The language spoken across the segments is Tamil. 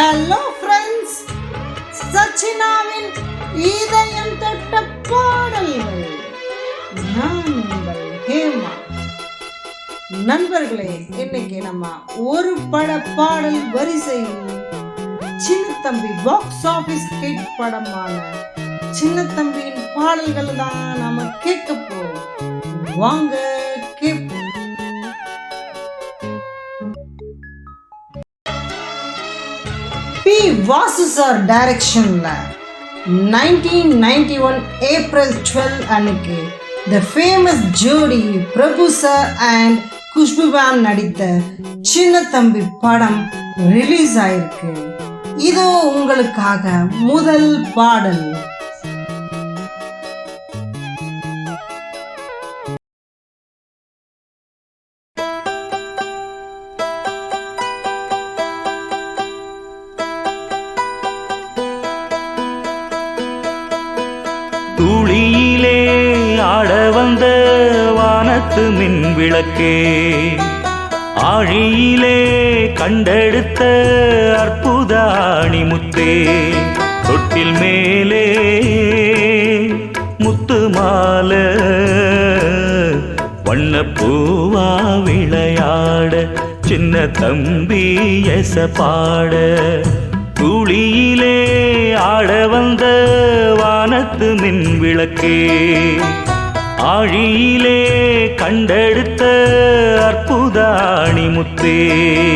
ஹலோ ஃப்ரெண்ட்ஸ் சச்சினாவின் இதயம் தொட்ட பாடல்கள். நான் உங்கள் ஹேமா. நண்பர்களே இன்னைக்கு நம்ம ஒரு பட பாடல் வரிசையில் சின்ன தம்பி பாக்ஸ் ஆபீஸ் ஹிட் படமான சின்ன தம்பியின் பாடல்கள் தான் நாம கேட்க போறோம். வாங்க. வாசு சார் டைரக்ஷனில் nineteen ninety one April twelve அன்னைக்கு த ஃபேமஸ் ஜோடி Prabhu sir and Khushbu ma'am நடித்த சின்ன தம்பி படம் ரிலீஸ் ஆயிருக்கு. இதோ உங்களுக்காக முதல் பாடல். விளக்கே ஆழியிலே கண்டெடுத்த அற்புத அணிமுத்தே தொட்டில் மேலே முத்து மால வண்ணப்பூவா விளையாட சின்ன தம்பி எச பாட. துளியிலே ஆட வந்த வானத்து மின் விளக்கே ஆழியிலே கண்ட அணிமுத்தே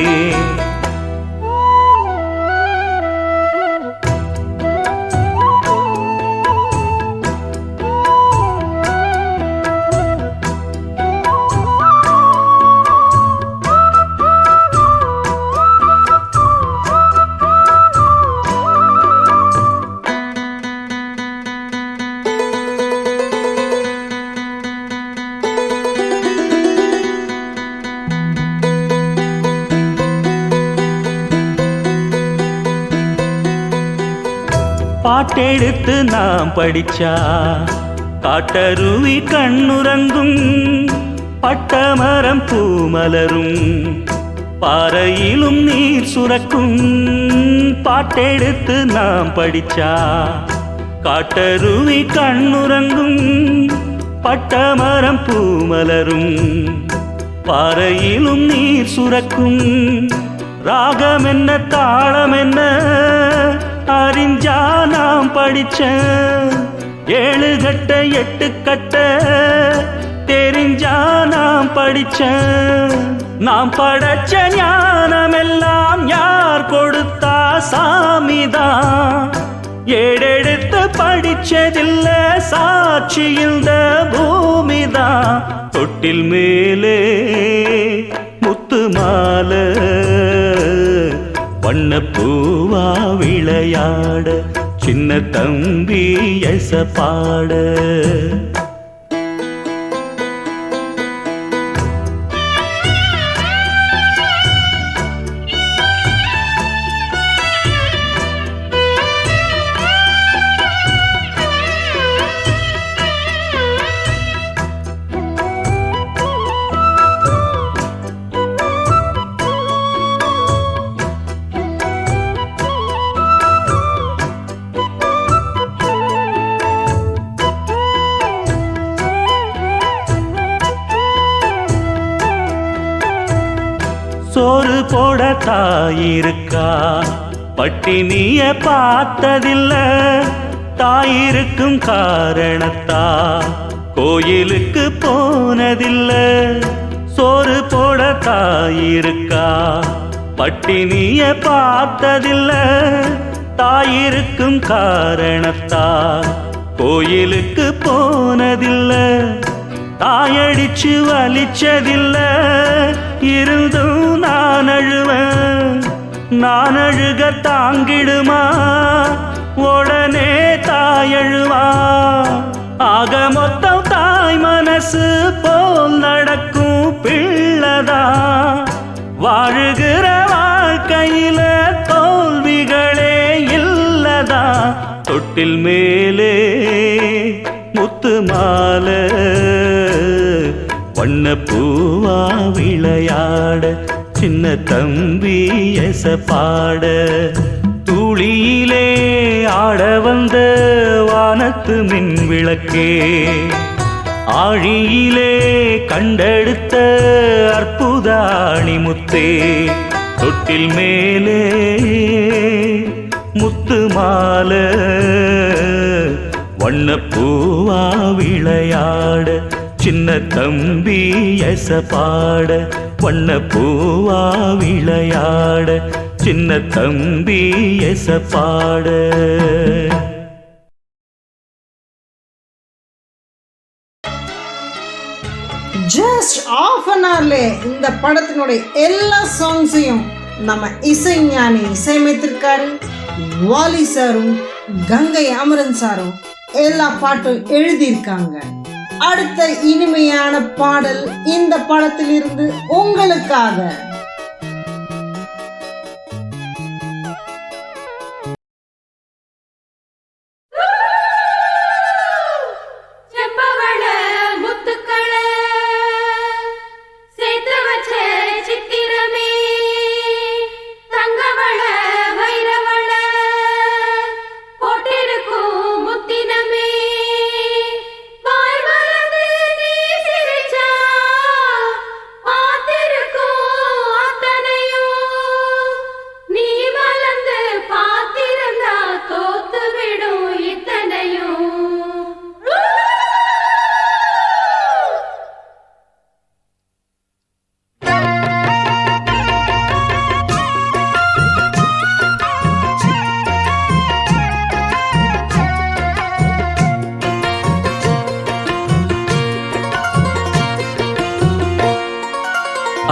படிச்சா காட்டருவி கண்ணுறங்கும் பட்டமரம் பூமலரும் பாறையிலும் நீர் சுரக்கும். பாட்டெடுத்து நாம் படிச்சா காட்டருவி கண்ணுறங்கும் பட்டமரம் பூமலரும் பாறையிலும் நீர் சுரக்கும். ராகம் என்ன தாளம் என்ன அறிஞ்சா நாம் படிச்ச ஏழு கட்ட எட்டு கட்ட தெரிஞ்சா நாம் படிச்ச நாம் படைச்ச ஞானமெல்லாம் யார் கொடுத்தா சாமிதான். ஏடெடுத்து படிச்சதில்ல சாட்சி இந்த பூமிதான். தொட்டில் மேலே முத்து மாலை வண்ணப்பூவா விளையாட சின்ன தம்பி எச பாட. தாயிருக்கா பட்டினிய பார்த்ததில்ல. தாயிருக்கும் காரணத்தா? கோயிலுக்கு போனதில்ல. சோறு போட தாயிருக்கா? பட்டினிய பார்த்ததில்ல. தாயிருக்கும் காரணத்தா? கோயிலுக்கு போனதில்லை. தாயடிச்சு வலிச்சதில்லை. இருந்தும் நான் அழுவேன். நான் அழுக தாங்கிடுமா? உடனே தாயழுவா ஆக மொத்தம் தாய் மனசு போல் நடக்கும் பிள்ளதா. வாழுகிற வாழ்க்கையில தோல்விகளே இல்லதா. தொட்டில் மேலே முத்து மாலை. வண்ணப்பூவா விளையாட சின்ன தம்பி எச பாட. துளியிலே ஆட வந்த வானத்து மின் விளக்கே ஆழியிலே கண்டெடுத்த அற்புதாணி முத்தே தொட்டில் மேலே முத்து மாலை. வண்ணப்பூவா விளையாட சின்ன தம்பி எச பாட பூவா விளையாட சின்ன தம்பி எச பாட. ஜஸ்ட் ஆஃப் அன் ஹவர்ல இந்த படத்தினுடைய எல்லா சாங்ஸையும் நம்ம இசைஞானி இசையமைத்திருக்காரு வாலி சாரும் கங்கை அமரன் சாரும் எல்லா பாட்டும் எழுதியிருக்காங்க. அடுத்த இனிமையான பாடல் இந்த படத்திலிருந்து உங்களுக்காக.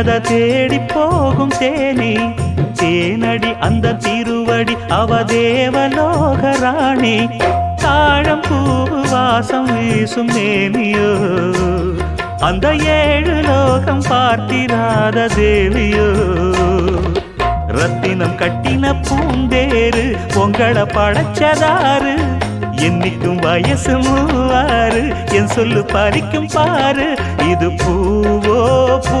கதை தேடி போகும் தேனி. தேனடி அந்த திருவடி அவ தேவலோக ராணி. தாழம் பூவு வாசம் வீசும் தேனியோ அந்த ஏழு லோகம் பார்த்திராத தேவியோ. ரத்தினம் கட்டின பூந்தேரு உங்களை படைச்சதாரு என்னைக்கும் வயசு மூவாறு என் சொல்லு பறிக்கும் பாரு இது பூவோ பூ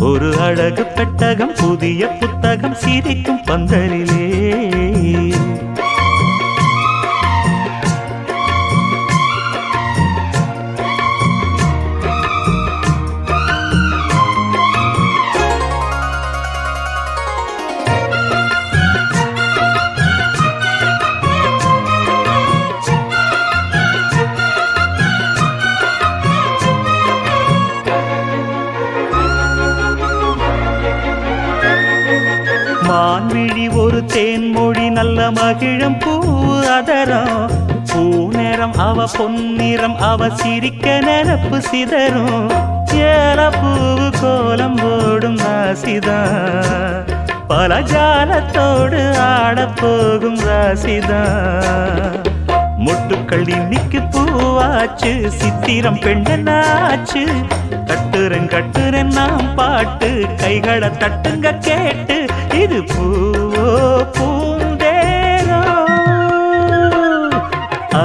ஒரு அழகு பெட்டகம் புதிய புத்தகம் சிரிக்கும் பந்தலிலே. மகிழம் பூ அதரும் பூ நிறம் அவ பொன்னிறம் அவ சிரிக்க நினப்பு சிதறும். ஏல பூவு கோலம் ஓடும் ராசிதான் பல ஜாலத்தோடு ஆட போகும் ராசிதான் முட்டுக்கள் இன்னைக்கு பூவாச்சு சித்திரம் பெண்ணாச்சு கட்டுரன் கட்டுரன் நாம் பாட்டு கைகளை தட்டுங்க கேட்டு. இது பூவோ பூ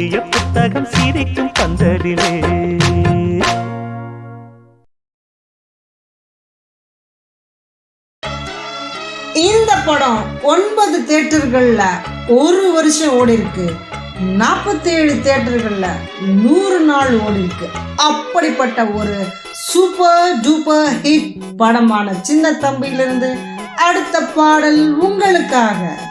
புத்தகம் புதிய புத்தகம் சிரிக்கும் பந்தலிலே. இந்த படம் ஒன்பது தேட்டர்கள்ல ஒரு வருஷம் ஓடி இருக்கு நாற்பத்தேழு தேட்டர்கள்ல நூறு நாள் ஓடி இருக்கு அப்படிப்பட்ட ஒரு சூப்பர் டூப்பர் ஹிட் படமான சின்ன தம்பியிலிருந்து அடுத்த பாடல் உங்களுக்காக.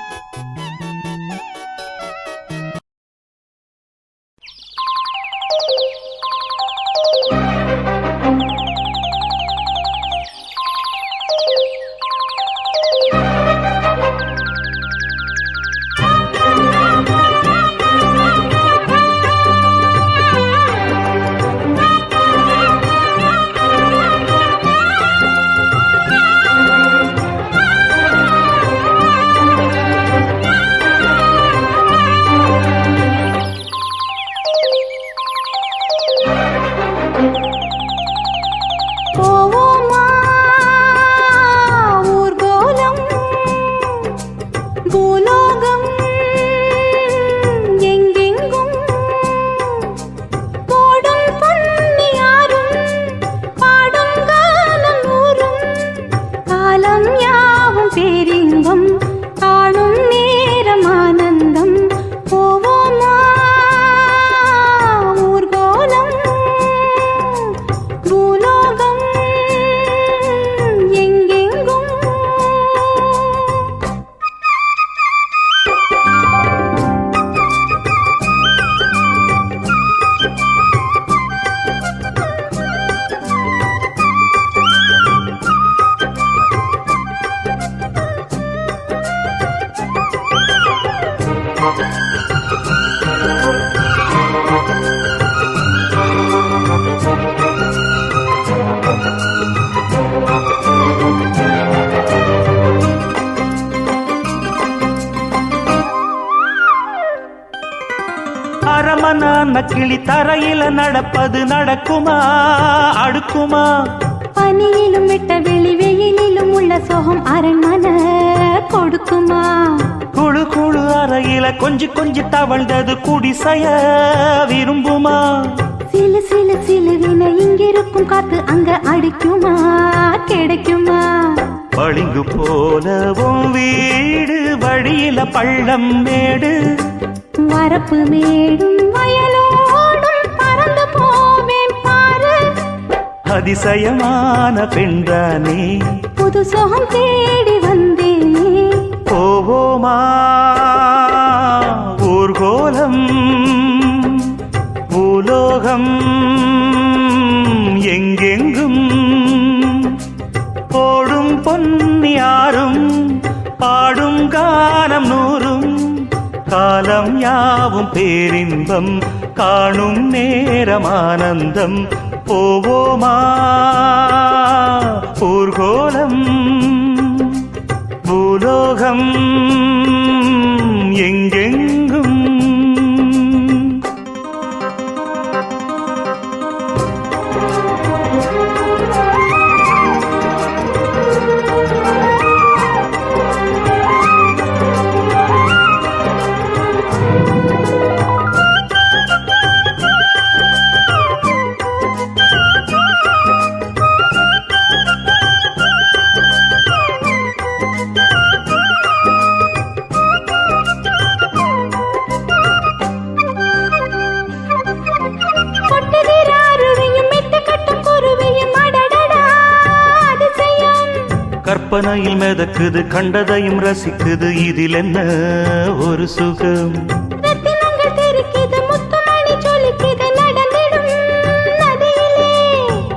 கிளி தரையில நடப்பது நடக்குமா? அடுக்குமா? பனியிலும் விட்ட வெளி வெயிலிலும் உள்ள சோகம் அரண்மனை கொடுக்குமா? குழு குழு அறையில கொஞ்சி கொஞ்சி தவழ்ந்தது குடிசைய விரும்புமா? சிலு சிலு சிலுவின இங்கிருக்கும் காத்து அங்க அடிக்குமா? கிடைக்குமா? பளிங்கு போலவும் வீடு வழியில பள்ளம் மேடு. வரப்பு மேடும் அதிசயமான பெண்தானே. புது சோகம் தேடி வந்தேனே. போவோமா? ஊர்கோலம் பூலோகம் எங்கெங்கும்? ஓடும் பொன்னியாரும் பாடும் கானம் நூறும் காலம் யாவும் பேரின்பம் காணும் நேரம் ஆனந்தம் போவோமா? ஊர்கோலம் பூலோகம். மிதக்குது கண்டதையும் ரசிக்குது. இதில் என்ன ஒரு சுகம்?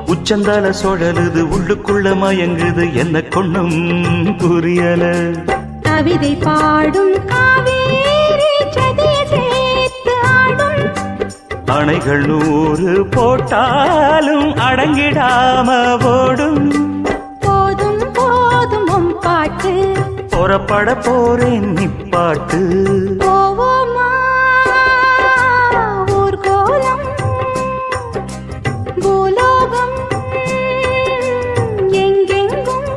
உச்சந்தால சுழலுது உள்ளுக்குள்ள மயங்குது. என்ன கொண்ணும் புரியல. கவிதை பாடும் அணைகள் நூறு போட்டாலும் அடங்கிடாம ஓடும். பாட்டு புறப்பட போறேன் நிப்பாட்டு. போவோமா? ஊர்கோலம் பூலோகம். எங்கெங்கும்.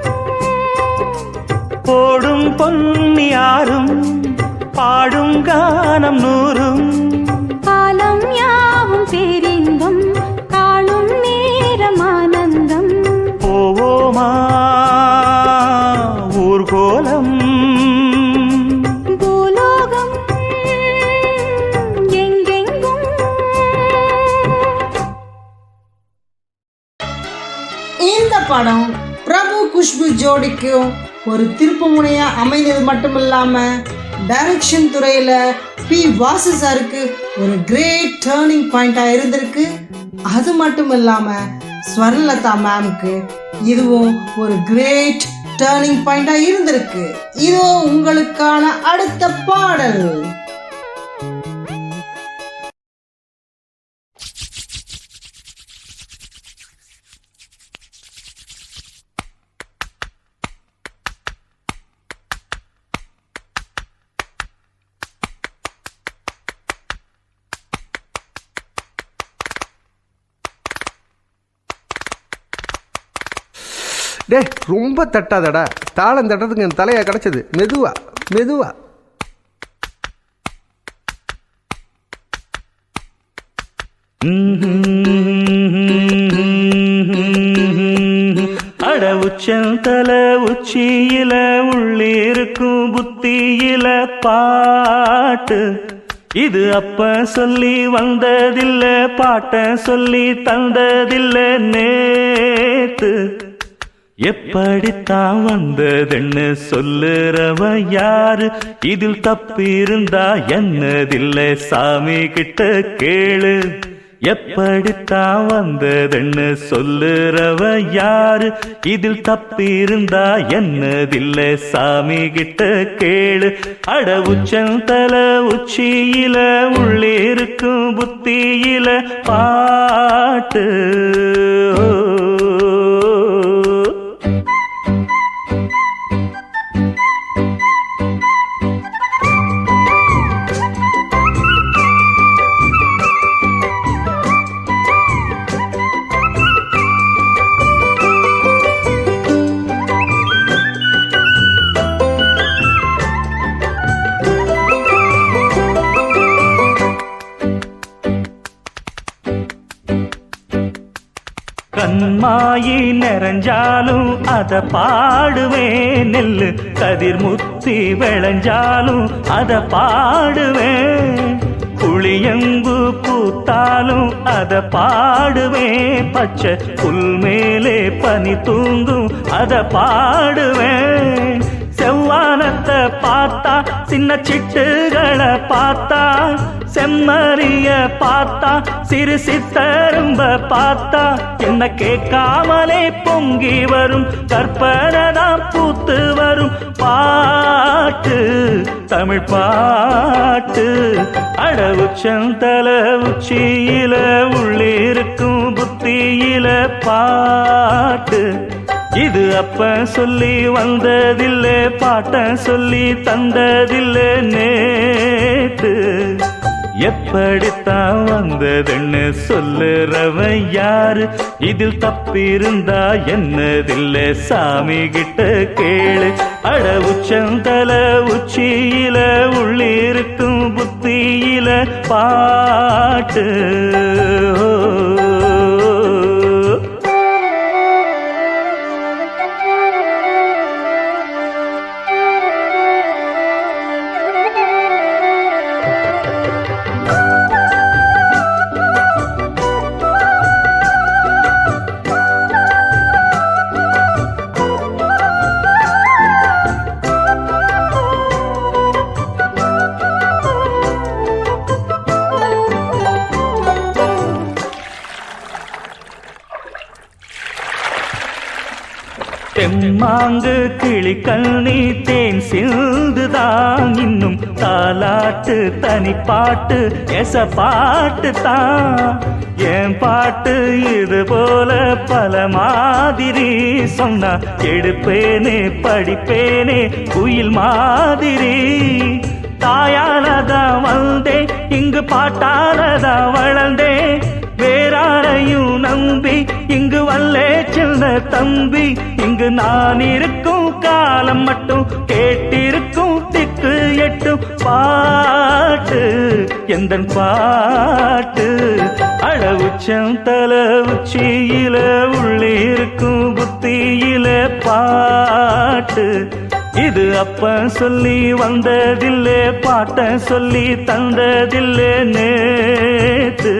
போடும் பொன்னி யாரும் பாடும் கானம் நூறும். படம். பிரபு குஷ்பு ஜோடிக்கும் ஒரு திருப்புமுனையா அமைந்தது மட்டும் இல்லாம டைரக்ஷன் துறையில பி வாசு சாருக்கு ஒரு கிரேட் டேர்னிங் பாயிண்டா இருந்திருக்கு. அது மட்டும் இல்லாம ஸ்வர்ணலதா மேம்க்கு இதுவும் ஒரு கிரேட் டேர்னிங் பாயிண்டா இருந்திருக்கு. இதோ உங்களுக்கான அடுத்த பாடல். டேய் ரொம்ப தட்டாதடா. தாளம் தட்டுறதுக்கு என் தலையாக கிடச்சது. மெதுவா மெதுவா. அட உச்சந்தல உச்சியில உள்ளிருக்கும் புத்தியில பாட்டு. இது அப்ப சொல்லி வந்ததில்ல பாட்ட சொல்லி தந்ததில்ல நேத்து. எப்படித்தான் வந்ததுன்னு சொல்லுறவ யாரு? இதில் தப்பிருந்தா என்னதில்லை? சாமி கிட்ட கேளு. எப்படித்தான் வந்ததுன்னு சொல்லுறவ யாரு? இதில் தப்பிருந்தா என்னதில்லை? சாமி கிட்ட கேளு. அட உச்சந்தல உச்சியில உள்ளே இருக்கும் புத்தியில பாட்டு. ஓ. நிறைஞ்சாலும் அத பாடுவேன். நெல்லு கதிர் முத்தி விளைஞ்சாலும் அத பாடுவேன். புளியங்கு பூத்தாலும் அத பாடுவேன். பச்சை புல் மேலே பனி தூங்கும் அத பாடுவேன். செவ்வானத்தை பார்த்தா சின்ன சிட்டுகளை பார்த்தா செம்மறிய பார்த்தா சிறு சித்தரும்ப பார்த்தா என்ன கேட்காமலே பொங்கி வரும் கற்பனை பூத்து வரும் பாட்டு தமிழ் பாட்டு. அடவு செந்தல உச்சியில உள்ளிருக்கும் புத்தியில பாட்டு. இது அப்ப சொல்லி வந்ததில்லை பாட்ட சொல்லி தந்ததில்லை நேத்து. எப்படித்தான் வந்ததுன்னு சொல்லுறவன் யாரு? இதில் தப்பிருந்தா என்னதில்லை சாமி கிட்ட கேளு. அட உச்சந்தல உச்சியில உள்ளிருக்கும் புத்தியில பாட்டு. சிந்துதான் இன்னும் தாலாட்டு தனிப்பாட்டு எச பாட்டு தான். என் பாட்டு இது போல பல மாதிரி சொன்னா எடுப்பேனே படிப்பேனே குயில் மாதிரி. தாயாலதான் வந்தேன் இங்கு பாட்டாலதான் வளர்ந்தேன். வேறாரையும் நம்பி இங்கு வல்லே சின்ன தம்பி. இங்கு நான் இருக்கும் காலம் மட்டும் கேட்டிருக்கும் திக்கு எட்டும் பாட்டு. எந்த பாட்டு? அளவுச்சம் உச்சம் தல உச்சியில உள்ளே இருக்கும் புத்தியில பாட்டு. இது அப்ப சொல்லி வந்ததில்லை பாட்ட சொல்லி தந்ததில்லை நேத்து.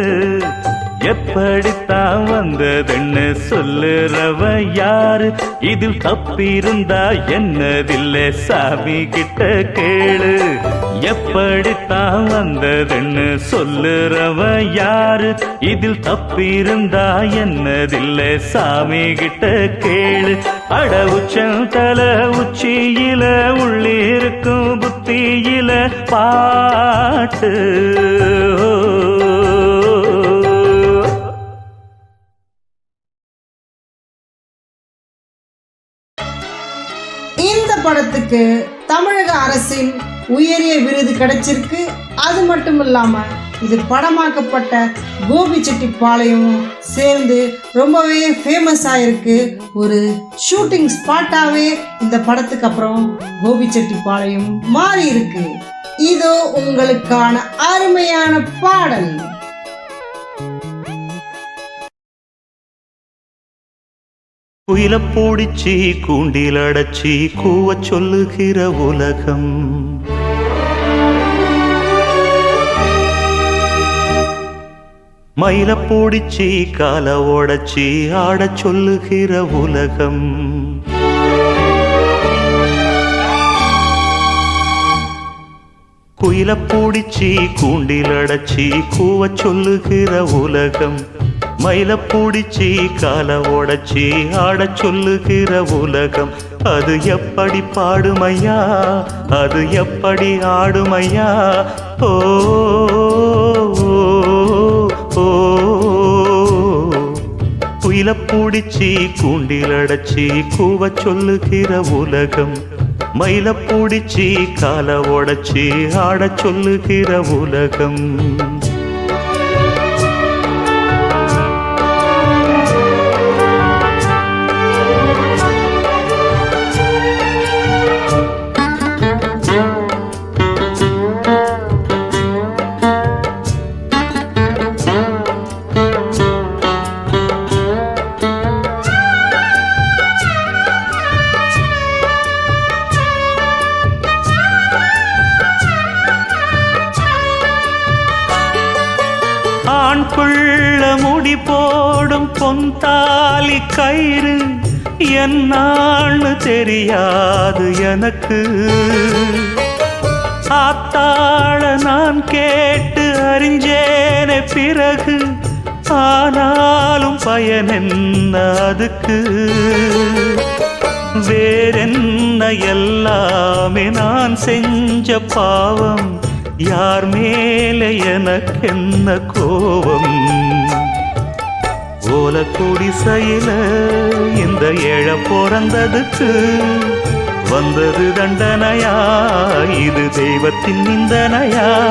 எப்படித்தான் வந்ததுன்னு சொல்லுறவ யாரு? இதில் தப்பிருந்தா என்னதில்லை? சாமி கிட்ட கேளு. எப்படித்தான் வந்ததுன்னு சொல்லுறவ யாரு? இதில் தப்பிருந்தா என்னதில்லை? சாமி கிட்ட கேளு. அட உச்சம் தல உச்சியில உள்ளிருக்கும் புத்தியில பாட்டு. படத்துக்கு தமிழக அரசின் உயரிய விருது கிடைச்சிருக்கு. அது மட்டும் இல்லாம இது படமாக்கப்பட்ட கோபிச்செட்டிப்பாளையம் சேர்ந்து ரொம்பவே ஃபேமஸ் ஆயிருக்கு. ஒரு ஷூட்டிங் ஸ்பாட்டாவே இந்த படத்துக்கு அப்புறம் கோபிச்செட்டிப்பாளையம் மாறி இருக்கு இதோ உங்களுக்கான அருமையான பாடல். குயில பூடிச்சி கூண்டில் அடைச்சி கூவ சொல்லுகிற உலகம். மயில பூடிச்சி கால ஓடச்சி ஆடச் சொல்லுகிற உலகம். குயில பூடிச்சி கூண்டில் அடைச்சி கூவ சொல்லுகிற உலகம். மயில பூடிச்சி கால உடச்சி ஆடச் சொல்லுகிற உலகம் அது எப்படி பாடுமையா? அது எப்படி ஆடுமையா? ஓ குயில பூடிச்சி கூண்டில் அடைச்சி கூவ சொல்லுகிற உலகம் மயில பூடிச்சி கால உடச்சி ஆடச் சொல்லுகிற உலகம். எனக்கு. ஆத்தாள நான் கேட்டு அறிஞ்சேனே பிறகு ஆனாலும் பயன் அதுக்கு? வேறென்ன எல்லாமே நான் செஞ்ச பாவம் யார் மேலே எனக்கென்ன கோபம்? ஓல குடிசையில இந்த ஏழ பிறந்ததுக்கு வந்தது தண்டனையா? இது தெய்வத்தின் நிந்தனையா?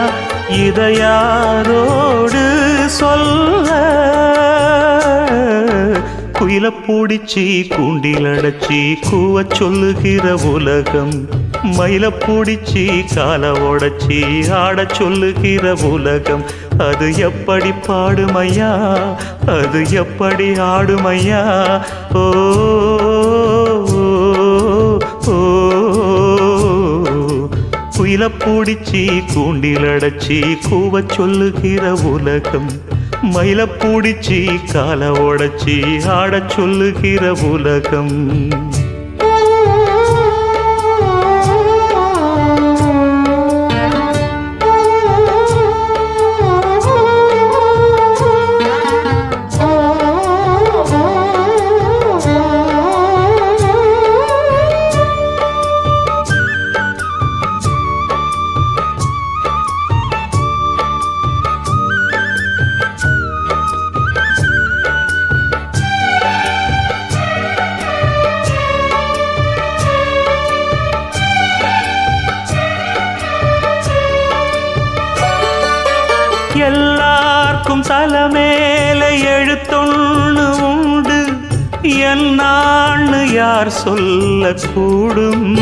இதையாரோடு சொல்ல? குயில பூடிச்சி கூண்டில் அடைச்சி கூவ சொல்லுகிற உலகம். மயில பூடிச்சி கால உடச்சி ஆடச் சொல்லுகிற உலகம். அது எப்படி பாடுமையா? அது எப்படி ஆடுமையா? ஓ குயில பூடிச்சி கூண்டில் அடைச்சி கூவ சொல்லுகிற உலகம். மயில பூடிச்சி கால உடச்சி ஆடச் சொல்லுகிற உலகம். தலமேல எழுத்தொன்னு உண்டு. என்னான்னு யார் சொல்லக்கூடும்.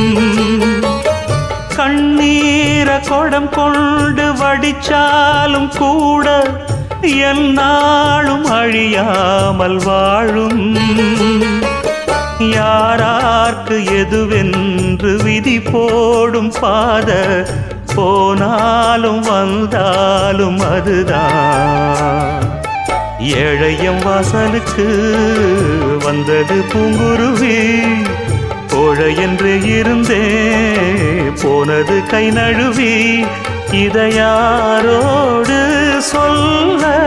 கண்ணீர கொடம் கொண்டு வடிச்சாலும் கூட என்னாலும் அழியாமல் வாழும். யாரார்க்கு எதுவென்று விதி போடும் பாத போனாலும் வந்தாலும் அதுதான். ஏழையம் வாசலுக்கு வந்தது பூங்குருவி. கோழை என்று இருந்தே போனது கை நழுவி. இதையாரோடு சொல்ல?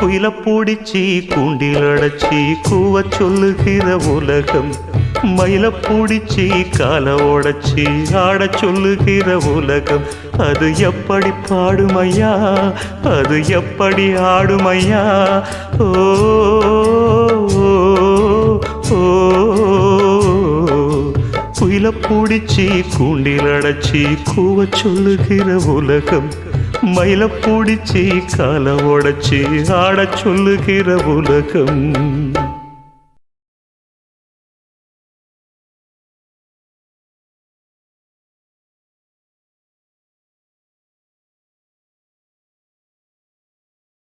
குயில பூடிச்சி கூண்டில் அடைச்சி கூவச் சொல்லுகிற உலகம் மயில பூடிச்சி கால உடைச்சி ஆட சொல்லுகிற உலகம். அது எப்படி பாடுமையா? அது எப்படி ஆடுமையா? ஓ குயில பூடிச்சி கூண்டில் அடைச்சி கூவ சொல்லுகிற உலகம். மயில பூடிச்சி கால உடச்சி ஆட சொல்லுகிற உலகம்.